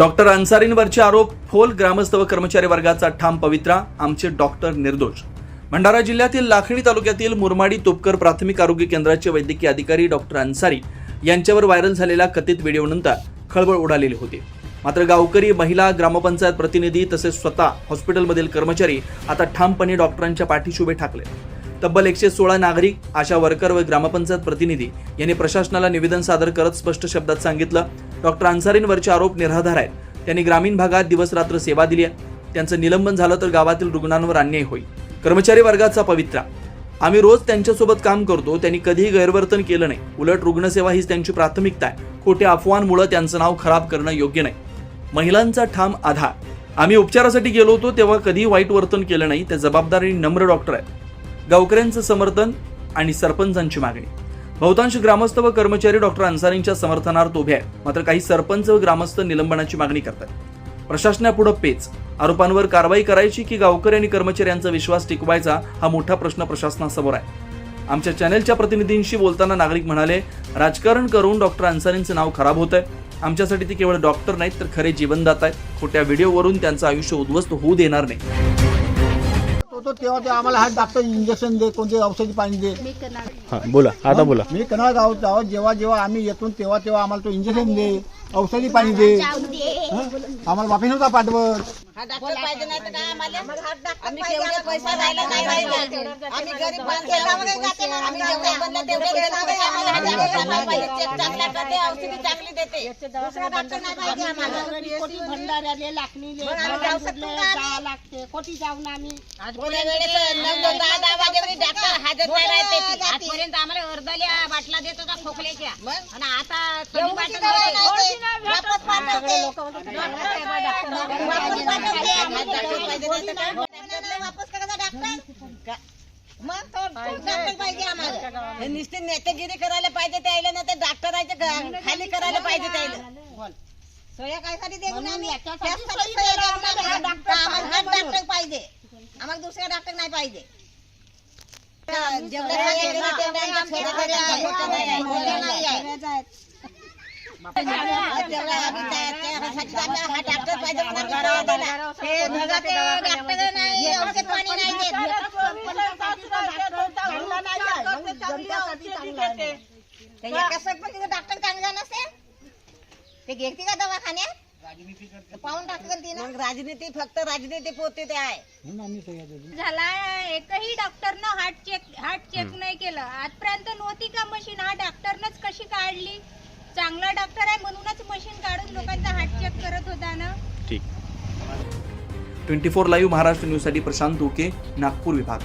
Doctor अन्सारींवरचे आरोप फोल ग्रामस्थ व कर्मचारी वर्गाचा ठाम पवित्रा आमचे डॉक्टर निर्दोष. भंडारा जिल्ह्यातील लाखणी तालुक्यातील मुरमाडी तोपकर प्राथमिक आरोग्य केंद्राचे वैद्यकीय अधिकारी डॉक्टर अन्सारी यांच्यावर व्हायरल झालेल्या कथित व्हिडिओनंतर खळबळ उडालेली होती. मात्र गावकरी महिला ग्रामपंचायत प्रतिनिधी तसेच स्वतः हॉस्पिटलमधील कर्मचारी आता ठामपणे डॉक्टरांच्या पाठीशी उभे ठाकले. तब्बल एकशे सोळा नागरिक आशा वर्कर व ग्रामपंचायत प्रतिनिधी यांनी प्रशासनाला निवेदन सादर करत स्पष्ट शब्दात सांगितलं डॉक्टर अन्सारींवरचे आरोप निराधार आहेत. त्यांनी ग्रामीण भागात दिवस रात्र सेवा दिली आहे. त्यांचं निलंबन झालं तर गावातील रुग्णांवर अन्याय होईल. कर्मचारी वर्गाचा पवित्रा. आम्ही रोज त्यांच्यासोबत काम करतो. त्यांनी कधीही गैरवर्तन केलं नाही. उलट रुग्णसेवा हीच त्यांची प्राथमिकता आहे. खोट्या अफवांमुळे त्यांचं नाव खराब करणं योग्य नाही. महिलांचा ठाम आधार. आम्ही उपचारासाठी गेलो होतो तेव्हा कधीही वाईट वर्तन केलं नाही. ते जबाबदार आणि नम्र डॉक्टर आहेत. गावकऱ्यांचं समर्थन आणि सरपंचांची मागणी. बहुतांश ग्रामस्थ व कर्मचारी डॉक्टर अन्सारींच्या समर्थनार्थ उभे आहेत. मात्र काही सरपंच व ग्रामस्थ निलंबनाची मागणी करतात प्रशासनापुढे पेच. आरोपांवर कारवाई करायची की गावकरी आणि कर्मचाऱ्यांचा विश्वास टिकवायचा हा मोठा प्रश्न प्रशासनासमोर आहे. आमच्या चॅनेलच्या प्रतिनिधींशी बोलताना नागरिक म्हणाले राजकारण करून डॉक्टर अन्सारींचं नाव खराब होत आहे आमच्यासाठी ते केवळ डॉक्टर नाहीत तर खरे जीवनदाता आहेत. खोट्या व्हिडिओवरून त्यांचं आयुष्य उद्ध्वस्त होऊ देणार नाही. तो तो तेव्हा ते आम्हाला हा डॉक्टर इंजेक्शन दे कोणते औषधी पाणी दे. हा बोला आता बोला. मी कनाळ गाव गावात जेव्हा जेव्हा आम्ही येतो तेव्हा तेव्हा आम्हाला तो इंजेक्शन दे औषधी पाणी दे. हं? आम्हाला वापस नव्हता पाठवत. हा डॉक्टर पाहिजे नाही तर काय आम्हाला? आम्ही केवढे पैसा राहिला नाही राहिला? आम्ही गरीब माणसं आम्ही जेवढे बनलं तेवढे देणार नाही. आम्हाला औषधी चांगली देते. भंडाऱ्याले लाखणीले? जावं लागते कोटी जाऊन आम्ही. आजपर्यंत अर्धाल्या बाटला देत होता खोकल्याच्या? आणि आता वापस करायचा डॉक्टर? मग तो तो डॉक्टर पाहिजे आम्हाला हे नुसते नेतेगिरी करायला पाहिजे त्याला नाही तर डॉक्टरांच्या खाली करायला पाहिजे त्याला सोया कायसाठी देऊ ना आम्ही त्यासाठी सोया देऊ ना. हा डॉक्टर आम्हाला हा डॉक्टर पाहिजे आम्हाला दुसरा डॉक्टर नाही पाहिजे आमच्या मोठ्या नाही आहे. मोठ्या नाही आहे. तेवढा आम्ही त्या- त्यासाठी आम्हाला हा डॉक्टर पाहिजे म्हणून आम्ही सोया दिला. हे भगाते डॉक्टर नाही औषध पाणी नाही देत. ते एका सरपंचाचं डॉक्टर चांगला नसेल ते घेते का दवाखान्यात? पाहून ती मग राजनीती फक्त राजनीती पोते ते आहे. म्हणून आम्ही सगळ्या दिली. झाला एकही डॉक्टरनं हार्ट चेक हार्ट चेक नाही केलं. आजपर्यंत नव्हती का मशीन? हा डॉक्टरनंच कशी काढली? चांगला डॉक्टर आहे म्हणूनच मशीन काढून लोकांचा हार्ट चेक करत होता ना? ठीक. ट्वेंटी फोर लाईव्ह महाराष्ट्र न्यूजसाठी प्रशांत ओके नागपूर विभाग.